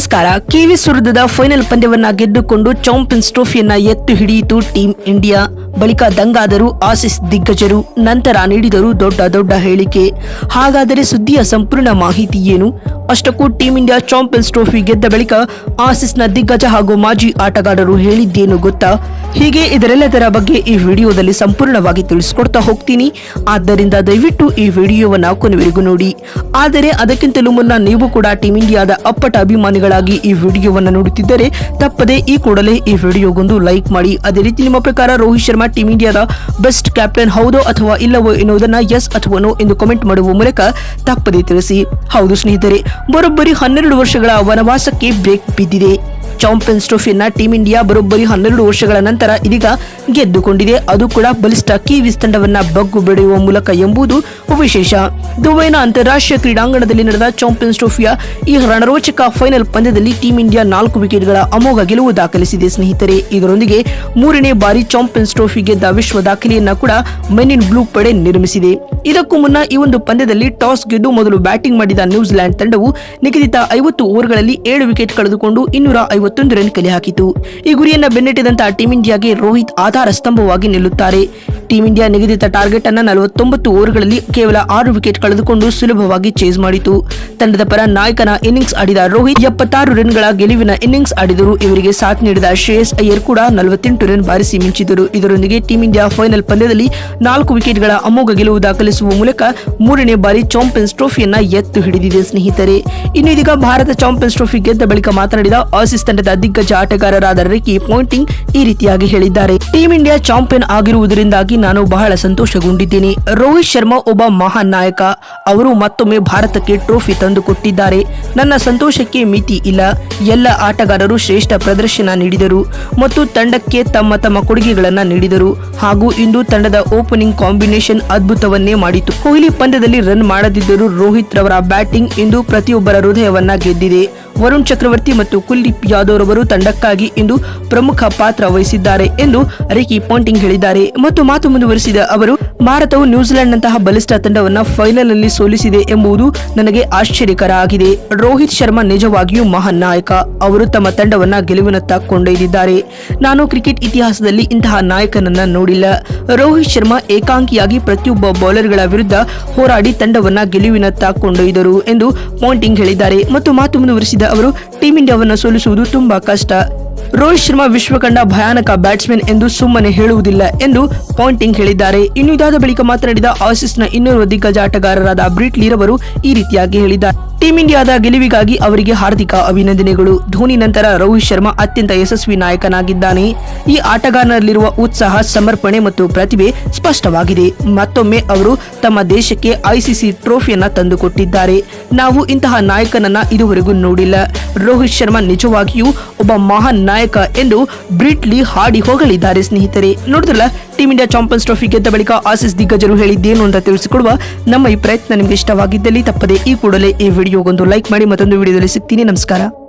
ನಮಸ್ಕಾರ. ಕಿವಿ ಸುರದದ final ಪಂದ್ಯವನ್ನ ಗೆದ್ದುಕೊಂಡು champions ಟ್ರೋಫಿಯನ್ನ ಎತ್ತು ಹಿಡಿಯಿತು ಟೀಂ ಇಂಡಿಯಾ. ಬಳಿಕ ದಂಗಾದರು ಆಸಿಸ್ ದಿಗ್ಗಜರು, ನಂತರ ನೀಡಿದರು ದೊಡ್ಡ ದೊಡ್ಡ ಹೇಳಿಕೆ. ಹಾಗಾದರೆ ಸುದ್ದಿಯ ಸಂಪೂರ್ಣ ಮಾಹಿತಿ ಏನು? ಅಷ್ಟಕ್ಕೂ ಟೀಂ ಇಂಡಿಯಾ ಚಾಂಪಿಯನ್ಸ್ ಟ್ರೋಫಿ ಗೆದ್ದ ಬಳಿಕ ಆಸಿಸ್ನ ದಿಗ್ಗಜ ಹಾಗೂ ಮಾಜಿ ಆಟಗಾರರು ಹೇಳಿದ್ದೇನು ಗೊತ್ತಾ? ಹೀಗೆ ಇದರೆಲ್ಲದರ ಬಗ್ಗೆ ಈ ವಿಡಿಯೋದಲ್ಲಿ ಸಂಪೂರ್ಣವಾಗಿ ತಿಳಿಸ್ಕೊಡ್ತಾ ಹೋಗ್ತೀನಿ. ಆದ್ದರಿಂದ ದಯವಿಟ್ಟು ಈ ವಿಡಿಯೋವನ್ನು ಕೊನೆವರೆಗೂ ನೋಡಿ. ಆದರೆ ಅದಕ್ಕಿಂತಲೂ ಮುನ್ನ ನೀವು ಕೂಡ ಟೀಮ್ ಇಂಡಿಯಾದ ಅಪ್ಪಟ ಅಭಿಮಾನಿಗಳಾಗಿ ಈ ವಿಡಿಯೋವನ್ನು ನೋಡುತ್ತಿದ್ದರೆ ತಪ್ಪದೆ ಈ ಕೂಡಲೇ ಈ ವಿಡಿಯೋಗೊಂದು ಲೈಕ್ ಮಾಡಿ. ಅದೇ ರೀತಿ ನಿಮ್ಮ ಪ್ರಕಾರ ರೋಹಿತ್ ಶರ್ಮಾ ಟೀಮ್ ಇಂಡಿಯಾದ ಬೆಸ್ಟ್ ಕ್ಯಾಪ್ಟನ್ ಹೌದೋ ಅಥವಾ ಇಲ್ಲವೋ ಎನ್ನುವುದನ್ನು ಎಸ್ ಅಥವಾ ನೋ ಎಂದು ಕಮೆಂಟ್ ಮಾಡುವ ಮೂಲಕ ತಪ್ಪದೇ ತಿಳಿಸಿ. ಹೌದು ಸ್ನೇಹಿತರೆ, ಬರೋಬ್ಬರಿ ಹನ್ನೆರಡು ವರ್ಷಗಳ ವನವಾಸಕ್ಕೆ ಬ್ರೇಕ್ ಬಿದ್ದಿದೆ. ಚಾಂಪಿಯನ್ಸ್ ಟ್ರೋಫಿಯನ್ನ ಟೀಂ ಇಂಡಿಯಾ ಬರೋಬ್ಬರಿ ಹನ್ನೆರಡು ವರ್ಷಗಳ ನಂತರ ಇದೀಗ ಗೆದ್ದುಕೊಂಡಿದೆ. ಅದು ಕೂಡ ಬಲಿಷ್ಠ ಕಿವಿಸ್ ತಂಡವನ್ನ ಬಗ್ಗು ಬೆಳೆಯುವ ಮೂಲಕ ಎಂಬುದು ವಿಶೇಷ. ದುಬೈನ ಅಂತಾರಾಷ್ಟ್ರೀಯ ಕ್ರೀಡಾಂಗಣದಲ್ಲಿ ನಡೆದ ಚಾಂಪಿಯನ್ಸ್ ಟ್ರೋಫಿಯ ಈ ರಣರೋಚಕ ಫೈನಲ್ ಪಂದ್ಯದಲ್ಲಿ ಟೀಂ ಇಂಡಿಯಾ ನಾಲ್ಕು ವಿಕೆಟ್ಗಳ ಅಮೋಘ ಗೆಲುವು ದಾಖಲಿಸಿದೆ. ಸ್ನೇಹಿತರೆ, ಇದರೊಂದಿಗೆ ಮೂರನೇ ಬಾರಿ ಚಾಂಪಿಯನ್ಸ್ ಟ್ರೋಫಿ ಗೆದ್ದ ವಿಶ್ವ ದಾಖಲೆಯನ್ನ ಕೂಡ ಮೆನ್ ಇನ್ ಬ್ಲೂ ಪಡೆ ನಿರ್ಮಿಸಿದೆ. ಇದಕ್ಕೂ ಮುನ್ನ ಈ ಒಂದು ಪಂದ್ಯದಲ್ಲಿ ಟಾಸ್ ಗೆದ್ದು ಮೊದಲು ಬ್ಯಾಟಿಂಗ್ ಮಾಡಿದ ನ್ಯೂಜಿಲೆಂಡ್ ತಂಡವು ನಿಗದಿತ ಐವತ್ತು ಓವರ್ಗಳಲ್ಲಿ ಏಳು ವಿಕೆಟ್ ಕಳೆದುಕೊಂಡು ಇನ್ನೂರ ಐವತ್ತೊಂದು ರನ್ ಕಲೆ ಹಾಕಿತು. ಈ ಗುರಿಯನ್ನ ಬೆನ್ನಟ್ಟಿದಂತಹ ಟೀಂ ಇಂಡಿಯಾಗೆ ರೋಹಿತ್ ಆಧಾರ ಸ್ತಂಭವಾಗಿ ನಿಲ್ಲುತ್ತಾರೆ. ಟೀಂ ಇಂಡಿಯಾ ನಿಗದಿತ ಟಾರ್ಗೆಟ್ ಅನ್ನ ನಲವತ್ತೊಂಬತ್ತು ಓವರ್ಗಳಲ್ಲಿ ಕೇವಲ ಆರು ವಿಕೆಟ್ ಕಳೆದುಕೊಂಡು ಸುಲಭವಾಗಿ ಚೇಸ್ ಮಾಡಿತು. ತಂಡದ ಪರ ನಾಯಕನ ಇನ್ನಿಂಗ್ಸ್ ಆಡಿದ ರೋಹಿತ್ ಎಪ್ಪತ್ತಾರು ರನ್ಗಳ ಗೆಲುವಿನ ಇನ್ನಿಂಗ್ಸ್ ಆಡಿದರು ಇವರಿಗೆ ಸಾಥ್ ನೀಡಿದ ಶ್ರೇಯಸ್ ಅಯ್ಯರ್ ಕೂಡ ನಲವತ್ತೆಂಟು ರನ್ ಬಾರಿಸಿ ಮಿಂಚಿದರು. ಇದರೊಂದಿಗೆ ಟೀಂ ಇಂಡಿಯಾ ಫೈನಲ್ ಪಂದ್ಯದಲ್ಲಿ ನಾಲ್ಕು ವಿಕೆಟ್ಗಳ ಅಮೋಘ ಗೆಲುವು ದಾಖಲಿಸುವ ಮೂಲಕ ಮೂರನೇ ಬಾರಿ ಚಾಂಪಿಯನ್ಸ್ ಟ್ರೋಫಿಯನ್ನ ಎತ್ತು ಹಿಡಿದಿದೆ ಸ್ನೇಹಿತರೆ. ಇನ್ನು ಇದೀಗ ಭಾರತ ಚಾಂಪಿಯನ್ಸ್ ಟ್ರೋಫಿ ಗೆದ್ದ ಬಳಿಕ ಮಾತನಾಡಿದ ಆಸೀಸ್ ತಂಡದ ದಿಗ್ಗಜ ಆಟಗಾರರಾದ ರಿಕಿ ಪಾಯಿಂಟಿಂಗ್ ಈ ರೀತಿಯಾಗಿ ಹೇಳಿದ್ದಾರೆ. ಟೀಂ ಇಂಡಿಯಾ ಚಾಂಪಿಯನ್ ಆಗಿರುವುದರಿಂದಾಗಿ ನಾನು ಬಹಳ ಸಂತೋಷಗೊಂಡಿದ್ದೇನೆ. ರೋಹಿತ್ ಶರ್ಮಾ ಒಬ್ಬ ಮಹಾನ್ ನಾಯಕ. ಅವರು ಮತ್ತೊಮ್ಮೆ ಭಾರತಕ್ಕೆ ಟ್ರೋಫಿ ತಂದು ಕೊಟ್ಟಿದ್ದಾರೆ. ನನ್ನ ಸಂತೋಷಕ್ಕೆ ಮಿತಿ ಇಲ್ಲ. ಎಲ್ಲ ಆಟಗಾರರು ಶ್ರೇಷ್ಠ ಪ್ರದರ್ಶನ ನೀಡಿದರು ಮತ್ತು ತಂಡಕ್ಕೆ ತಮ್ಮ ತಮ್ಮ ಕೊಡುಗೆಗಳನ್ನು ನೀಡಿದರು. ಹಾಗೂ ಇಂದು ತಂಡದ ಓಪನಿಂಗ್ ಕಾಂಬಿನೇಷನ್ ಅದ್ಭುತವನ್ನೇ ಮಾಡಿತು. ಕೊಹ್ಲಿ ಪಂದ್ಯದಲ್ಲಿ ರನ್ ಮಾಡದಿದ್ದರೂ ರೋಹಿತ್ ರವರ ಬ್ಯಾಟಿಂಗ್ ಇಂದು ಪ್ರತಿಯೊಬ್ಬರ ಹೃದಯವನ್ನ ಗೆದ್ದಿದೆ. ವರುಣ್ ಚಕ್ರವರ್ತಿ ಮತ್ತು ಕುಲ್ದೀಪ್ ಯಾದವ್ ರವರು ತಂಡಕ್ಕಾಗಿ ಇಂದು ಪ್ರಮುಖ ಪಾತ್ರ ವಹಿಸಿದ್ದಾರೆ ಎಂದು ರಿಕಿ ಪಾಂಟಿಂಗ್ ಹೇಳಿದ್ದಾರೆ. ಮತ್ತು ಮಾತು ಮುಂದುವರಿಸಿದ ಅವರು, ಭಾರತವು ನ್ಯೂಜಿಲೆಂಡ್ ನಂತಹ ಬಲಿಷ್ಠ ತಂಡವನ್ನು ಫೈನಲ್ನಲ್ಲಿ ಸೋಲಿಸಿದೆ ಎಂಬುದು ನನಗೆ ಆಶ್ಚರ್ಯಕರ ಆಗಿದೆ. ರೋಹಿತ್ ಶರ್ಮಾ ನಿಜವಾಗಿಯೂ ಮಹಾನ್ ನಾಯಕ. ಅವರು ತಮ್ಮ ತಂಡವನ್ನ ಗೆಲುವಿನತ್ತ ಕೊಂಡೊಯ್ದಿದ್ದಾರೆ. ನಾನು ಕ್ರಿಕೆಟ್ ಇತಿಹಾಸದಲ್ಲಿ ಇಂತಹ ನಾಯಕನನ್ನ ನೋಡಿಲ್ಲ. ರೋಹಿತ್ ಶರ್ಮಾ ಏಕಾಂಗಿಯಾಗಿ ಪ್ರತಿಯೊಬ್ಬ ಬೌಲರ್ಗಳ ವಿರುದ್ಧ ಹೋರಾಡಿ ತಂಡವನ್ನ ಗೆಲುವಿನತ್ತ ಕೊಂಡೊಯ್ದರು ಎಂದು ಪಾಂಟಿಂಗ್ ಹೇಳಿದ್ದಾರೆ. ಮತ್ತು ಮಾತು ಮುಂದುವರಿಸಿದ ಅವರು ಟೀಂ ಇಂಡಿಯಾವನ್ನು ಸೋಲಿಸುವುದು ತುಂಬಾ ಕಷ್ಟ. ರೋಹಿತ್ ಶರ್ಮಾ ವಿಶ್ವ ಕಂಡ ಭಯಾನಕ ಬ್ಯಾಟ್ಸ್ಮನ್ ಎಂದು ಸುಮ್ಮನೆ ಹೇಳುವುದಿಲ್ಲ ಎಂದು ಪಾಯಿಂಟಿಂಗ್ ಹೇಳಿದ್ದಾರೆ. ಇನ್ನು ಇದಾದ ಬಳಿಕ ಮಾತನಾಡಿದ ಆಸೀಸ್ನ ಇನ್ನೂರು ದಿಗ್ಗಜ ಆಟಗಾರರಾದ ಬ್ರಿಟ್ ರವರು ಈ ರೀತಿಯಾಗಿ ಹೇಳಿದ್ದಾರೆ. ಟೀಂ ಇಂಡಿಯಾದ ಗೆಲುವಿಗಾಗಿ ಅವರಿಗೆ ಹಾರ್ದಿಕ ಅಭಿನಂದನೆಗಳು. ಧೋನಿ ನಂತರ ರೋಹಿತ್ ಶರ್ಮಾ ಅತ್ಯಂತ ಯಶಸ್ವಿ ನಾಯಕನಾಗಿದ್ದಾನೆ. ಈ ಆಟಗಾರನಲ್ಲಿರುವ ಉತ್ಸಾಹ, ಸಮರ್ಪಣೆ ಮತ್ತು ಪ್ರತಿಭೆ ಸ್ಪಷ್ಟವಾಗಿದೆ. ಮತ್ತೊಮ್ಮೆ ಅವರು ತಮ್ಮ ದೇಶಕ್ಕೆ ಐಸಿಸಿ ಟ್ರೋಫಿಯನ್ನ ತಂದುಕೊಟ್ಟಿದ್ದಾರೆ. ನಾವು ಇಂತಹ ನಾಯಕನನ್ನ ಇದುವರೆಗೂ ನೋಡಿಲ್ಲ. ರೋಹಿತ್ ಶರ್ಮಾ ನಿಜವಾಗಿಯೂ ಒಬ್ಬ ಮಹಾನ್ ನಾಯಕ ಎಂದು ಬ್ರಿಟ್ಲಿ ಹಾಡಿ ಹೋಗಲಿದ್ದಾರೆ ಸ್ನೇಹಿತರೆ. ನೋಡಿದ್ರಲ್ಲ ಟೀಂ ಇಂಡಿಯಾ ಚಾಂಪಿಯನ್ಸ್ ಟ್ರೋಫಿ ಗೆದ್ದ ಬಳಿಕ ಆಸಿಸ್ ದಿಗ್ಗಜರು ಹೇಳಿದ್ದೇನು ಅಂತ ತಿಳಿಸಿಕೊಡುವ ನಮ್ಮ ಈ ಪ್ರಯತ್ನ ನಿಮಗೆ ಇಷ್ಟವಾಗಿದ್ದಲ್ಲಿ ತಪ್ಪದೆ ಈ ಕೂಡಲೇ ಈ ವಿಡಿಯೋಗೊಂದು ಲೈಕ್ ಮಾಡಿ ಮತ್ತೊಂದು ವಿಡಿಯೋದಲ್ಲಿ ಸಿಗ್ತೀನಿ. ನಮಸ್ಕಾರ.